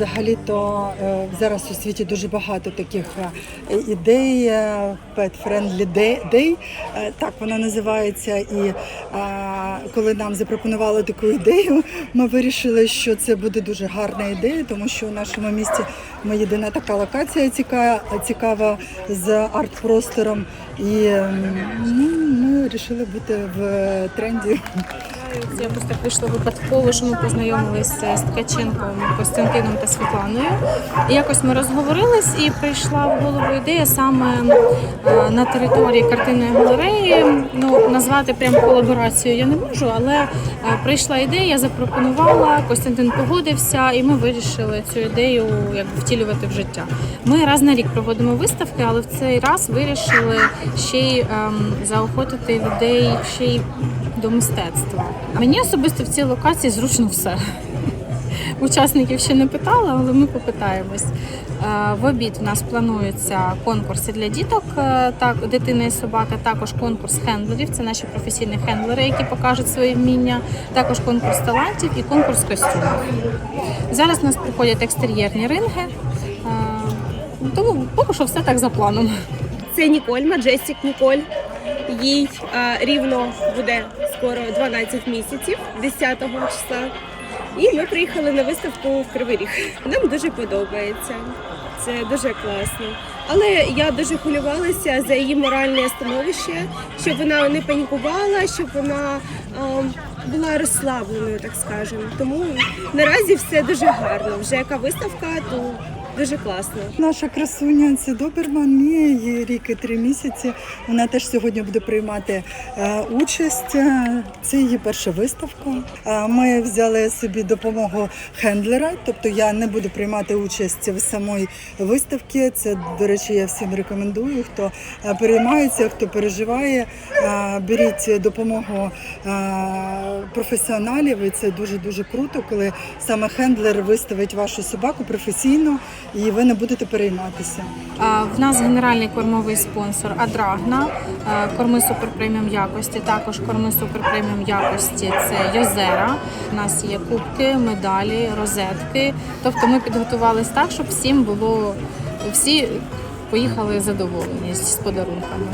взагалі-то е, зараз у світі дуже багато таких е, ідей, е, Pet Friendly Day, так вона називається. І коли нам запропонували таку ідею, ми вирішили, що це буде дуже гарна ідея, тому що у нашому місті ми єдина така локація цікава, з арт-простором. І ну, ми вирішили бути в тренді. Якось так вийшло випадково, що ми познайомилися з Ткаченком Костянтином та Світланою. І якось ми розговорились, і прийшла в голову ідея саме е, на території картинної галереї. Ну назвати прям колаборацію я не можу, але е, прийшла ідея, я запропонувала. Костянтин погодився, і ми вирішили цю ідею як втілювати в життя. Ми раз на рік проводимо виставки, але в цей раз вирішили ще й ем, заохотити людей ще й до мистецтва. Мені особисто в цій локації зручно все. Учасників ще не питала, але ми попитаємось. Е, В обід в нас плануються конкурси для діток, е, так, дитини і собаки, також конкурс хендлерів. Це наші професійні хендлери, які покажуть свої вміння, також конкурс талантів і конкурс костюмів. Зараз у нас проходять екстер'єрні ринги, е, тому поки що все так за планом. Це Ніколь, Маджестік Ніколь. Їй рівно буде скоро 12 місяців, 10 числа. І ми приїхали на виставку в Кривий Ріг. Нам дуже подобається. Це дуже класно. Але я дуже хвилювалася за її моральне становище, щоб вона не панікувала, щоб вона а, була розслабленою, так скажемо. Тому наразі все дуже гарно. Вже яка виставка, то дуже класно. Наша красуня це Доберман Мія, їй рік і три місяці. Вона теж сьогодні буде приймати е, участь. Це її перша виставка. Ми взяли собі допомогу хендлера, тобто я не буду приймати участь в самій виставці. Це, до речі, я всім рекомендую. Хто е, переймається, хто переживає, е, беріть допомогу професіоналів. І це дуже дуже круто, коли саме хендлер виставить вашу собаку професійно і ви не будете перейматися. В нас генеральний кормовий спонсор Адрагна, е, корми супер преміум якості. Також корми супер преміум якості це Йозера. У нас є кубки, медалі, розетки. Тобто ми підготувалися так, щоб всім було всі поїхали задоволені з подарунками.